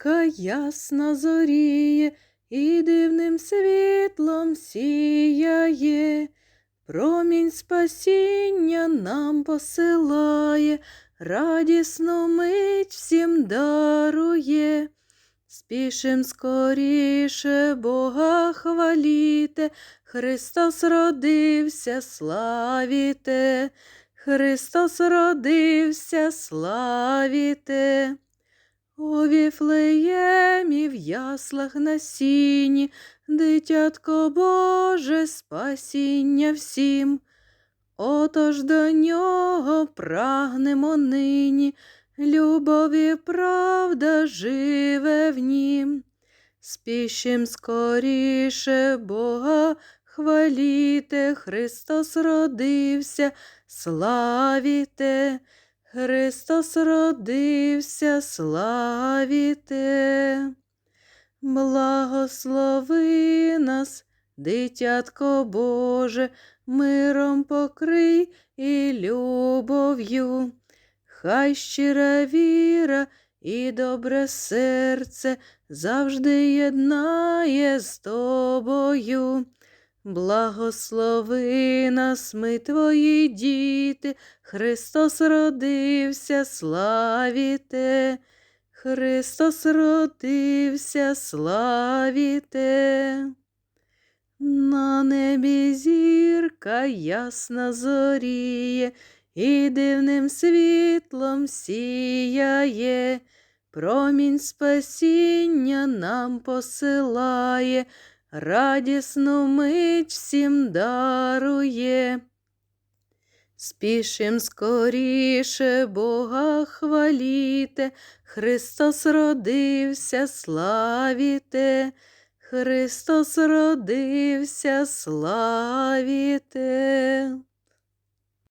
зірка ясна зоріє, і дивним світлом сіяє, промінь спасіння нам посилає, радісну мить всім дарує. Спішим скоріше Бога хваліте, Христос родився, славіте, Христос родився, славіте. У Віфлеємі в яслах на сіні, дитятко Боже, спасіння всім. Отож до нього прагнемо нині, любові правда живе в нім. Спішим скоріше Бога хваліте, Христос родився, славіте, Христос родився, славіте. Благослови нас, дитятко Боже, миром покрий і любов'ю. Хай щира віра і добре серце завжди єднає з тобою. Благослови нас, ми твої діти, Христос родився, славіте, Христос родився, славіте. На небі зірка ясна зоріє, і дивним світлом сіяє, промінь спасіння нам посилає, радісну мить всім дарує. Спішим скоріше Бога хваліте, Христос родився, славіте, Христос родився, славіте.